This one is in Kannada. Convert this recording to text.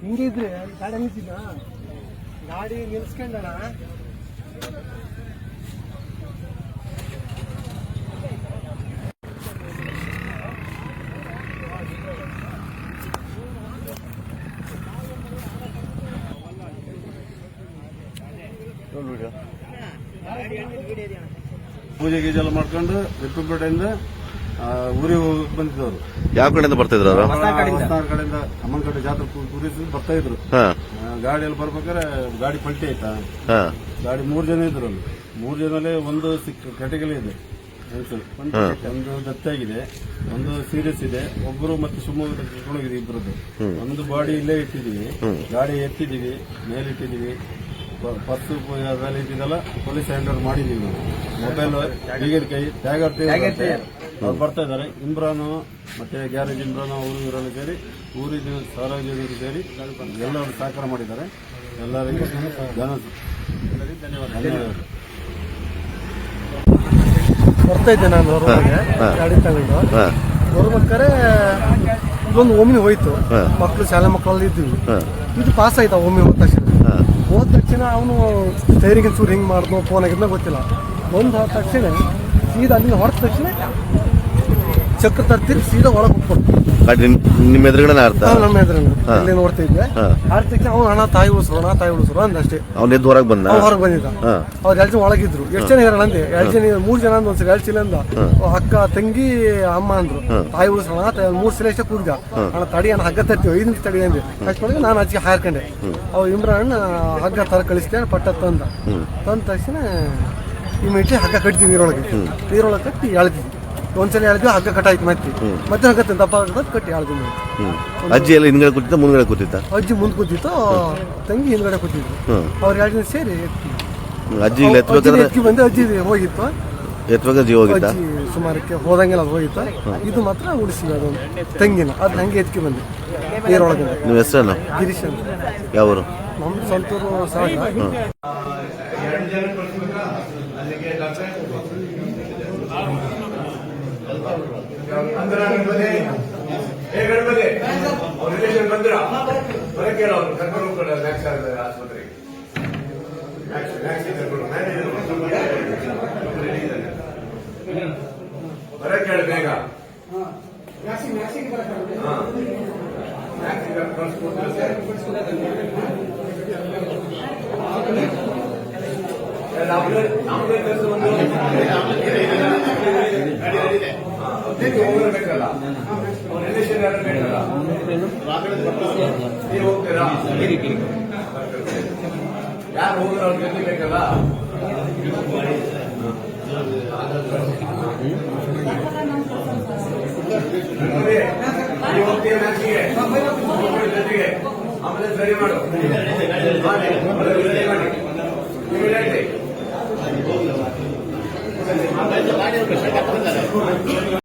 ಹಿಂಗೆ ಇದ್ರೆ ಗಾಡಿ ನಿಂತಿದ್ದ ಗಾಡಿ ನಿಲ್ಸ್ಕೊಂಡಣ. ಪೂಜೆ ಗೀಜೆ ಎಲ್ಲ ಮಾಡ್ಕೊಂಡು ರಿಪ್ಪನ್ಪೇಟೆಯಿಂದ ಆ, ಊರಿಗೆ ಬಂದಿದ್ರು ಬಂದಿದ್ದವರು. ಯಾವ ಕಡೆಯಿಂದ ಬರ್ತಿದ್ರು ಅವರು? ಹೊಸನಗರ ಕಡೆಯಿಂದ. ಅಮ್ಮನ ಕಡೆ ಜಾತ್ರೆ ಪೂರೈಸಿ ಬರ್ತಾ ಇದ್ರು. ಹಾ. ಗಾಡಿಯಲ್ಲಿ ಬರ್ಬೇಕಾದ್ರೆ ಗಾಡಿ ಪಲ್ಟಿ ಆಯ್ತಾ? ಹಾ. ಗಾಡಿ ಮೂರ್ ಜನ ಇದ್ರು ಅಲ್ಲಿ. ಮೂರ್ ಜನಲ್ಲೇ ಒಂದು ಸಿಕ್ಕ ಕೆಟಗರಿ ಇದೆ. ಹೆಂಗ್ಸರು. ಒಂದು ದತ್ತಾಗಿದೆ ಒಂದು ಸೀರಿಯಸ್ ಇದೆ. ಒಬ್ಬರು ಮತ್ತೆ ಶಿವಮೊಗ್ಗ ಕರ್ಕೊಂಡೋಗಿದೆ ಇಬ್ಬರದ್ದು ಒಂದು ಬಾಡಿ ಇಲ್ಲೇ ಇಟ್ಟಿದೀವಿ ಗಾಡಿ ಎತ್ತಿದೀವಿ ಮೇಲಿಟ್ಟಿದೀವಿ ಇಟ್ಟಿದೀವಿ ಪರ್ಸು ಅದೆಲ್ಲ ಇದ್ದಿದ್ದೆಲ್ಲ ಪೊಲೀಸ್ ಹ್ಯಾಂಡ್ ಓವರ್ ಮಾಡಿದೀವಿ ನಾವು ಮೊಬೈಲ್ ಕೈ ಟ್ಯಾಗರ್ ಅವ್ರು ಬರ್ತಾ ಇದ್ದಾರೆ. ಇಮ್ರಾನು ಮತ್ತೆ ಗ್ಯಾರೇಜ್ ಇಮ್ರಾನು ಅವರು ಇವರೆಲ್ಲ ಸೇರಿ ಊರಿನ ಸಾರ್ವಜನಿಕರು ಸೇರಿ ಎಲ್ಲರೂ ಸಹಕಾರ ಮಾಡಿದ್ದಾರೆ. ಎಲ್ಲರಿಗೂ ಧನ ಧನ್ಯವಾದ ಬರ್ತಾ ಇದ್ದೆ ನಾನು ಹೊರಗೆ. ಗಾಡಿ ತಗೊಂಡು. ಬರ್ಬೇಕಾರೆ ಇದೊಂದು ಒಮ್ಮೆ ಹೋಯ್ತು. ಮಕ್ಕಳು ಶಾಲೆ ಮಕ್ಕಳಲ್ಲಿ ಇದ್ವಿ ಇದು ಪಾಸ್ ಆಯ್ತಾ ಓಮಿ ಹೋದ ತಕ್ಷಣ? ಹೋದ ತಕ್ಷಣ ಅವನು ಸ್ಟೈರಿಗೆ ಚೂರು ಹಿಂಗೆ ಮಾಡಿದ್ನೋ ಫೋನ್ ಆಗಿದ್ನೋ ಗೊತ್ತಿಲ್ಲ. ಒಂದು ಹೋದ ತಕ್ಷಣ ಸೀದಾ ಅಲ್ಲಿಂದ ಹೊರಟ ತಕ್ಷಣ ಚಕ್ರ ತರ್ತೀರಿ ಸೀದಾ ಒಳಗೆ ಹೋಗ್ಕೊಂಡು ನಿಮ್- ನಿಮ್ಮ ಎದುರುಗಡೆ ಅರ್ಥ ನಮ್ಮ ಎದುರನ್ನು ಹಾ. ಇಲ್ಲಿ ನೋಡ್ತಾ ಇದ್ದೆ. ಹಾ. ಅವ್ನು ತಕ್ಷಣ ಹಣ ತಾಯಿ ಉಳಿಸ್ರು ಅಣ್ಣ ತಾಯಿ ಉಳಿಸ್ರು ಅಂದಷ್ಟೇ ಅವ್ನ ಎದ್ದು ಹೊರಗೆ ಬಂದ ಹೊರಗೆ ಬಂದಿದ್ದ. ಅವ್ರು ಜನ ಒಳಗಿದ್ರು. ಎಷ್ಟು ಜನ ಇರಲ್ಲ ಅಂದೆ ಎರಡು ಜನ ಮೂರು ಜನ ಅಂದ ಒಂದ್ಸರಿ ಚೀಲ ಅಂದ. ಅಕ್ಕ ತಂಗಿ ಅಮ್ಮ ಅಂದ್ರು. ತಾಯಿ ಉಳಿಸೋಣ ಮೂರು ಸಲ ಎಷ್ಟೇ ಕೂಗಿದ. ಅಣ್ಣ ತಡಿ ಅಣ್ಣ ಹಗ್ಗ ತರ್ತೀವಿ ಐದು ನಿಮಿಷ ತಡಿ ಅಂದೆ. ಅಷ್ಟೊಳಗೆ ನಾನು ಅಜ್ಜಿ ಹಾರ್ಕೊಂಡೆ. ಅವ್ ಇಮ್ರಾನ್ ಹಗ್ಗ ತರ ಕಳಿಸ್ದೆ ಪಟ್ಟ ತಂದ. ತಂದ ತಕ್ಷಣ ಇಮಿಡಿಯೇಟ್ಲಿ ಹಗ್ಗ ಕಟ್ತೀವಿ ನೀರೊಳಗೆ. ನೀರೊಳಗೆ ಕಟ್ಟಿ ಎಳ್ತೀವಿ ಒಂದ್ಸಲ ಹೇಳಿದ್ವಿ ಹಗ್ಗ ಕಟ್ಟಾಯ್ತು ಮತ್ತೆ. ಮತ್ತೆ ಹಗ್ಗ ತಂದು ದಪ್ಪ ಹಗ್ಗ ಕಟ್ಟಿ ಹ್ಮ್. ಅಜ್ಜಿ ಎಲ್ಲ ಹಿಂದ್ಗಡೆ ಕೂತಿದ್ದ ಮುಂದ್ಗಡೆ ಕೂತಿದ್ದ? ಅಜ್ಜಿ ಮುಂದೆ ಕೂತಿತ್ತು ತಂಗಿ ಹಿಂದ್ಗಡೆ ಕೂತಿದ್ರು. ಹ್ಮ್. ಅವ್ರು ಎರಡು ಜನ ಸೇರಿ ಅಜ್ಜಿ ಇಲ್ಲಿ ಎತ್ತಬೇಕಾದ್ರೆ ಎತ್ತಿ ಬಂದು ಅಜ್ಜಿ ಹೋಗಿತ್ತು. ಎತ್ತಬೇಕಾದ್ರೆ ಜೀವ ಹೋಗಿದ್ದ? ಅಜ್ಜಿ ಸುಮಾರಕ್ಕೆ ಹೋದಂಗೆಲ್ಲ ಅದು ಹೋಗಿತ್ತು. ಇದು ಮಾತ್ರ ಉಳಿಸಿವಿ ಅದೊಂದು ತಂಗಿನ ಅದ್ ಹಂಗೆ ಎತ್ಕಿ ಬಂದೆ. ನೀರೊಳಗೆ. ನಿಮ್ಮ ಹೆಸರೇನು? ಗಿರೀಶ್ ಅಂತ. ಯಾವರು? ನಮ್ಮ ಸ್ವಂತೂರು ಸಾಗ अंदर आने बने एक गण बने और रिलेशन बंद रहा। मैं कह रहा हूँ घर पर ऊपर नेक्स्ट साल में आज बन रही नेक्स्ट नेक्स्ट घर पर मैं नहीं जाना मैं कह देगा हाँ। मैक्सी मैक्सी की बात कर रहे हैं। हाँ। मैक्सी का फ़र्स्ट कोर्स है फ़र्स्ट कोर्स है? आपलं आपलं कसं म्हणतो हाँ। ನೀವು ಹೋಗ್ತೀರಾ? ಯಾರು ಹೋದ್ರೆ ಅವ್ರ ಜೊತೆ ಬೇಕಲ್ಲ ನೀವು ಹೋಗ್ತೀಯ ಮ್ಯಾಚಿಗೆ ಜೊತೆಗೆ. ಆಮೇಲೆ ಸರಿ ಮಾಡು. ಮಾಡಿ Immediately.